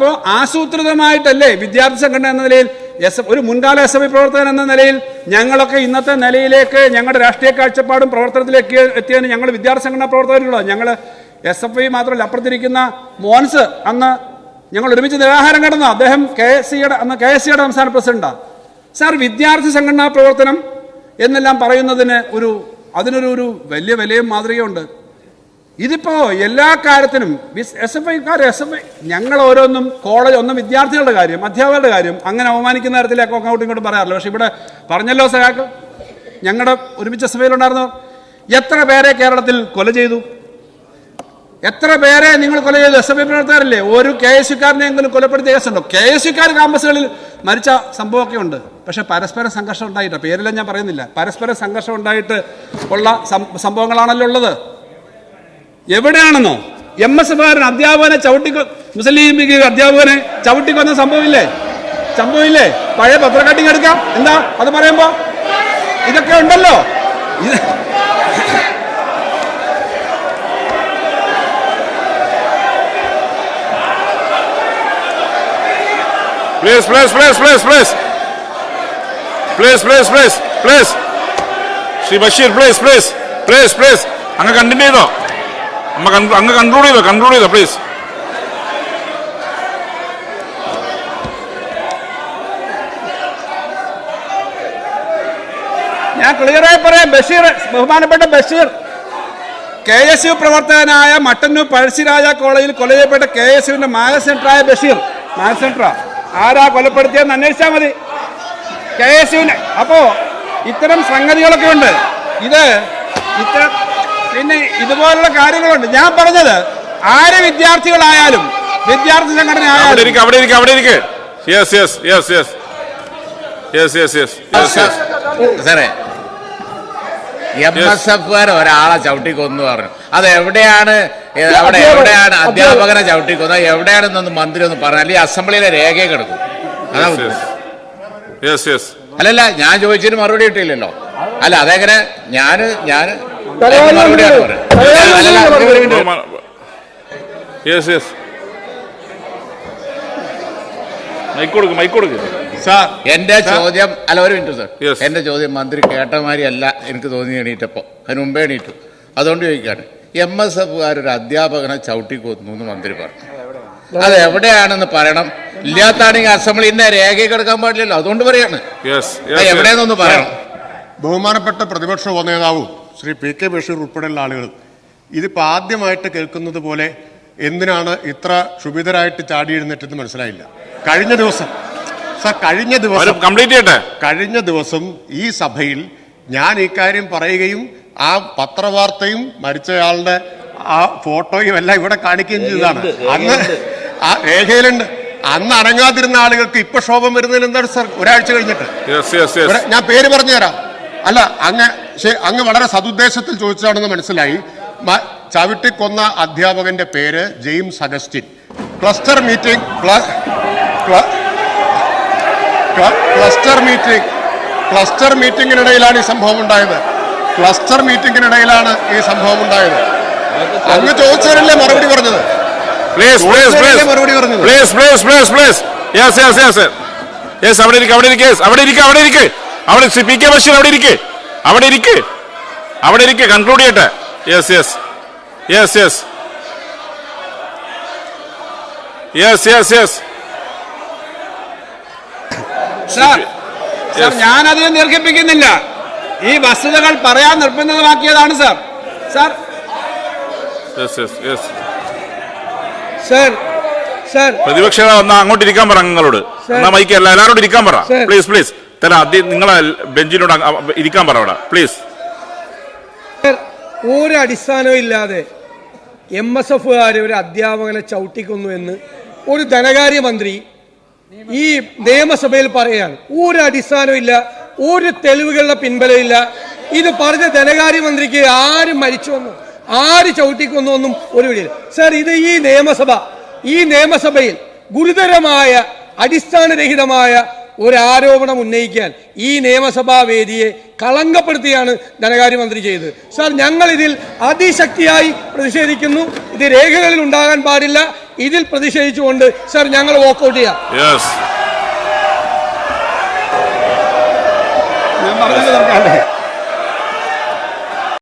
അതിപ്പോ ആസൂത്രിതമായിട്ടല്ലേ വിദ്യാർത്ഥി സംഘടന എന്ന നിലയിൽ എസ് ഒരു മുൻകാല എസ് എഫ് ഐ പ്രവർത്തകൻ എന്ന നിലയിൽ ഞങ്ങളൊക്കെ ഇന്നത്തെ നിലയിലേക്ക് ഞങ്ങളുടെ രാഷ്ട്രീയ കാഴ്ചപ്പാടും പ്രവർത്തനത്തിലേക്ക് എത്തിയതിന് ഞങ്ങൾ വിദ്യാർത്ഥി സംഘടനാ പ്രവർത്തകരുള്ള ഞങ്ങൾ എസ് എഫ് ഐ മാത്രമല്ല അപ്പുറത്തിരിക്കുന്ന മോൻസ് അന്ന് ഞങ്ങൾ ഒരുമിച്ച് നിരാഹാരം കിടന്ന അദ്ദേഹം കെ എസ് സിയുടെ അന്ന് കെ എസ് സിയുടെ സംസ്ഥാന പ്രസിഡന്റാണ് സാർ വിദ്യാർത്ഥി സംഘടനാ പ്രവർത്തനം എന്നെല്ലാം പറയുന്നതിന് ഒരു അതിനൊരു ഒരു വലിയ വിലയും മാതൃകയുണ്ട്. ഇതിപ്പോ എല്ലാ കാര്യത്തിനും എസ് എഫ് ഐക്കാർ എസ് എഫ് ഐ ഞങ്ങൾ ഓരോന്നും കോളേജ് ഒന്നും വിദ്യാർത്ഥികളുടെ കാര്യം അധ്യാപകരുടെ കാര്യം അങ്ങനെ അവമാനിക്കുന്ന തരത്തിലേക്ക് അങ്ങോട്ടും ഇങ്ങോട്ടും പറയാറില്ല. പക്ഷെ ഇവിടെ പറഞ്ഞല്ലോ സഹാക്കൾ ഞങ്ങളുടെ ഒരുമിച്ച് എസ് എഫ് ഐയിലുണ്ടായിരുന്നവർ എത്ര പേരെ കേരളത്തിൽ കൊല ചെയ്തു? എത്ര പേരെ നിങ്ങൾ കൊല ചെയ്തു? എസ് എഫ് ഐ പ്രവർത്തകരല്ലേ? ഒരു കെ എസ് യുക്കാരനെങ്കിലും കൊലപ്പെടുത്തിയ കേസുണ്ടോ? കെ എസ് യുക്കാർ ക്യാമ്പസുകളിൽ മരിച്ച സംഭവമൊക്കെ ഉണ്ട്. പക്ഷെ പരസ്പര സംഘർഷം ഉണ്ടായിട്ട്. പേരെല്ലാം ഞാൻ പറയുന്നില്ല. പരസ്പര സംഘർഷം ഉണ്ടായിട്ട് ഉള്ള സംഭവങ്ങളാണല്ലോ ഉള്ളത്. എവിടെയാണെന്നോ? എം എസ് എഫുകാരൻ അധ്യാപകനെ ചവിട്ടി മുസ്ലിം ലീഗ് അധ്യാപകനെ ചവിട്ടിക്കൊന്ന സംഭവമില്ലേ? സംഭവമില്ലേ? പഴയ പത്രക്കട്ടിങ് എടുക്കാം. എന്താ? അത് പറയുമ്പോ? ഇതൊക്കെ ഉണ്ടല്ലോ. Please please, please, please, please. Please, please, please, please. Shri Basheer please please please please അങ്ങ് കണ്ടിന്യൂ ചെയ്തോ? അമ്മ അങ്ങ് കൺക്ലൂഡ് ചെയ്തോ കൺക്ലൂഡ് ചെയ്തോ പ്ലീസ് ഞാൻ ക്ലിയറായി പറയാം. ബഷീർ ബഹുമാനപ്പെട്ട ബഷീർ. കെ എസ് യു പ്രവർത്തകനായ മട്ടന്നൂർ പഴശ്ശിരാജ കോളേജിൽ കൊല ചെയ്യപ്പെട്ട കെ എസ് യുവിന്റെ മാന സെന്ററായ ബഷീർ. മാന സെന്റർ ആരാ കൊലപ്പെടുത്തിയെന്ന് അന്വേഷിച്ചാൽ മതി. കെ എസ് യുവിന് അപ്പോ ഇത്തരം സംഗതികളൊക്കെ ഉണ്ട്. ഇത് ഇത്തരം പിന്നെ ഇതുപോലുള്ള കാര്യങ്ങളുണ്ട്. ഞാൻ പറഞ്ഞത് ആര് വിദ്യാർത്ഥികളായാലും വിദ്യാർത്ഥി സംഘടന അവിടെ ആയാലും അവിടെ അവിടെ yes yes yes yes yes yes yes yes yes സാറേ എം എസ് എഫുകാർ ഒരാളെ ചവിട്ടി കൊന്നു പറഞ്ഞു അത് എവിടെയാണ് അവിടെ എവിടെയാണ് അധ്യാപകനെ ചവിട്ടി കൊന്നത് എവിടെയാണെന്നൊന്ന് മന്ത്രി ഒന്ന് പറഞ്ഞു അല്ലെങ്കിൽ അസംബ്ലിയിലെ രേഖയെ കിടക്കും അതാ യെസ് യെസ് അല്ലല്ല ഞാൻ ചോദിച്ചതിന് മറുപടി കിട്ടിയില്ലല്ലോ. അല്ല അതെങ്ങനെ? ഞാൻ ഞാൻ യെസ് യെസ് സാർ എന്റെ ചോദ്യം അല്ല ഒരു മിനിറ്റ് സാർ. എന്റെ ചോദ്യം മന്ത്രി കേട്ട മാതിരി അല്ല എനിക്ക് തോന്നി എണീറ്റപ്പോ. അതിന് മുമ്പേ എണീറ്റു. അതുകൊണ്ട് ചോദിക്കാണ് എം എസ് എഫുകാർ ഒരു അധ്യാപകനെ ചവിട്ടി കൊന്നു എന്ന് മന്ത്രി പറഞ്ഞു. അത് എവിടെയാണെന്ന് പറയണം. ഇല്ലാത്താണെങ്കിൽ അസംബ്ലി ഇന്ന രേഖ കിടക്കാൻ പാടില്ലല്ലോ. അതുകൊണ്ട് പറയാണ്. എവിടെയെന്നൊന്ന് പറയണം. ബഹുമാനപ്പെട്ട പ്രതിപക്ഷ ഉപനേതാവും ശ്രീ പി കെ ബഷീർ ഉൾപ്പെടെയുള്ള ആളുകൾ. ഇതിപ്പോൾ ആദ്യമായിട്ട് കേൾക്കുന്നത് പോലെ എന്തിനാണ് ഇത്ര ക്ഷുഭിതരായിട്ട് ചാടിയിരുന്നിട്ടെന്ന് മനസ്സിലായില്ല. കഴിഞ്ഞ ദിവസം സർ കഴിഞ്ഞ ദിവസം കംപ്ലീറ്റ് ചെയ്യട്ടെ? കഴിഞ്ഞ ദിവസം ഈ സഭയിൽ ഞാൻ ഇക്കാര്യം പറയുകയും ആ പത്രവാർത്തയും മരിച്ചയാളുടെ ആ ഫോട്ടോയും എല്ലാം ഇവിടെ കാണിക്കുകയും ചെയ്തതാണ്. അന്ന് ആ രേഖയിലുണ്ട്. അന്ന് അടങ്ങാതിരുന്ന ആളുകൾക്ക് ഇപ്പൊ ശോഭം വരുന്നതിന് എന്താണ് സർ? ഒരാഴ്ച കഴിഞ്ഞിട്ട്. ഞാൻ പേര് പറഞ്ഞുതരാം. അല്ല അങ്ങ് ശരി, അങ്ങ് വളരെ സതുദ്ദേശത്തിൽ ചോദിച്ചതാണെന്ന് മനസ്സിലായി. ചവിട്ടിക്കൊന്ന അധ്യാപകന്റെ പേര് ജെയിംസ് അഗസ്റ്റിൻ. ക്ലസ്റ്റർ മീറ്റിംഗ് ക്ല- ക്ല- ക്ല- ക്ലസ്റ്റർ മീറ്റിംഗ് ക്ലസ്റ്റർ മീറ്റിംഗിനിടയിലാണ് ഈ സംഭവം ഉണ്ടായത് ക്ലസ്റ്റർ മീറ്റിംഗിനിടയിലാണ് ഈ സംഭവം ഉണ്ടായത് അങ്ങ് ചോദിച്ചവരല്ലേ മറുപടി പറഞ്ഞത്? മറുപടി പറഞ്ഞത്? അവിടെ ഇരിക്കെ അവിടെ ഇരിക്കെ. അവിടെ അവിടെ അവിടെ ശ്രീ പി കെ ബഷീർ അവിടെ ഇരിക്കുക അവിടെ ഇരിക്ക്. അവിടെ ഇരിക്ക് കൺക്ലൂഡ് ചെയ്യട്ടെ. Yes yes yes yes yes yes yes sir ഞാനധികം ദീർഘിപ്പിക്കുന്നില്ല. ഈ വസ്തുതകൾ പറയാൻ നിർബന്ധിതമാക്കിയതാണ് സാർ സാർ പ്രതിപക്ഷ അങ്ങോട്ട് ഇരിക്കാൻ പറ നിങ്ങളോട്. എന്നാ മൈക്ക് എല്ലാവരോടും ഇരിക്കാൻ പറ. പ്ലീസ് പ്ലീസ് തരാ അതി നിങ്ങളെ ബെഞ്ചിനോട് ഇരിക്കാൻ പറ പ്ലീസ് ഒരു അടിസ്ഥാനവും ഇല്ലാതെ എം എസ് എഫുകാർ ഒരു അധ്യാപകനെ ചവിട്ടിക്കുന്നു എന്ന് ഒരു ധനകാര്യമന്ത്രി ഈ നിയമസഭയിൽ പറയുകയാണ് ഒരു അടിസ്ഥാനവും ഇല്ല ഒരു തെളിവുകളുടെ പിൻബലമില്ല ഇത് പറഞ്ഞ ധനകാര്യമന്ത്രിക്ക് ആര് മരിച്ചുവെന്നും ആര് ചവിട്ടിക്കൊന്നു എന്നും ഒരു വിളിയില്ല സർ ഇത് ഈ നിയമസഭ ഈ നിയമസഭയിൽ ഗുരുതരമായ അടിസ്ഥാനരഹിതമായ ഒരു ആരോപണം ഉന്നയിക്കാൻ ഈ നിയമസഭാ വേദിയെ കളങ്കപ്പെടുത്തിയാണ് ധനകാര്യമന്ത്രി ചെയ്തത്. സാർ ഞങ്ങൾ ഇതിൽ അതിശക്തിയായി പ്രതിഷേധിക്കുന്നു. ഇത് രേഖകളിൽ ഉണ്ടാകാൻ പാടില്ല. ഇതിൽ പ്രതിഷേധിച്ചുകൊണ്ട് സാർ ഞങ്ങൾ വോക്കൗട്ട് ചെയ്യാം. യെസ് ഞാൻ പറഞ്ഞത് നോക്കാണ്ടേ